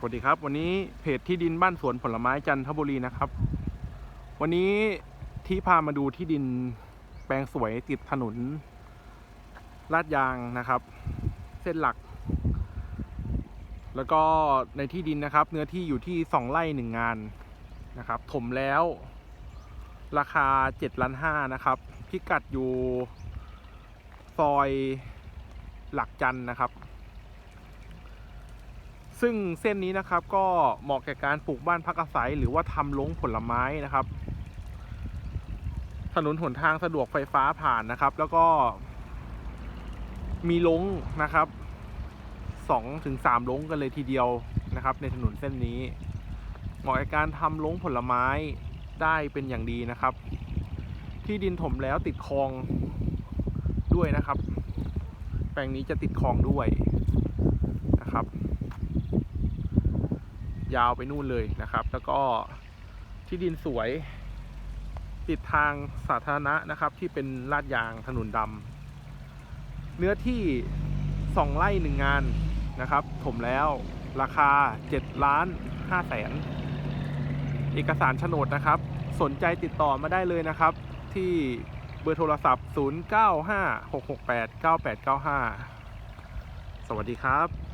สวัสดีครับ วันนี้เพจที่ดินบ้านสวนผลไม้จันทบุรีนะครับ วันนี้ที่พามาดูที่ดินแปลงสวยติดถนนลาดยางนะครับ เส้นหลัก แล้วก็ในที่ดินนะครับ เนื้อที่อยู่ที่สองไร่หนึ่งงานนะครับ ถมแล้ว ราคาเจ็ดล้านห้านะครับ พิกัดอยู่ซอยหลักจันนะครับ ซึ่งเส้นนี้นะครับก็เหมาะแก่การปลูกบ้านพักอาศัย หรือว่าทำลงผลไม้นะครับ ถนนหนทางสะดวกไฟฟ้าผ่านนะครับ แล้วก็มีลงนะครับสองถึงสามลงกันเลยทีเดียวนะครับ ในถนนเส้นนี้เหมาะแก่การทำลงผลไม้ได้เป็นอย่างดีนะครับ ที่ดินถมแล้วติดคลองด้วยนะครับ แปลงนี้จะติดคลองด้วยนะครับ ยาวไปนู่นเลยนะครับ แล้วก็ที่ดินสวย ติดทางสาธารณะนะครับ ที่เป็นลาดยางถนนดำเนื้อที่สองไร่หนึ่งงานนะครับ ถมแล้วราคา 7 ล้าน5แสนเอกสารโฉนดนะครับ สนใจติดต่อมาได้เลยนะครับ ที่เบอร์โทรศัพท์ 0956689895 สวัสดีครับ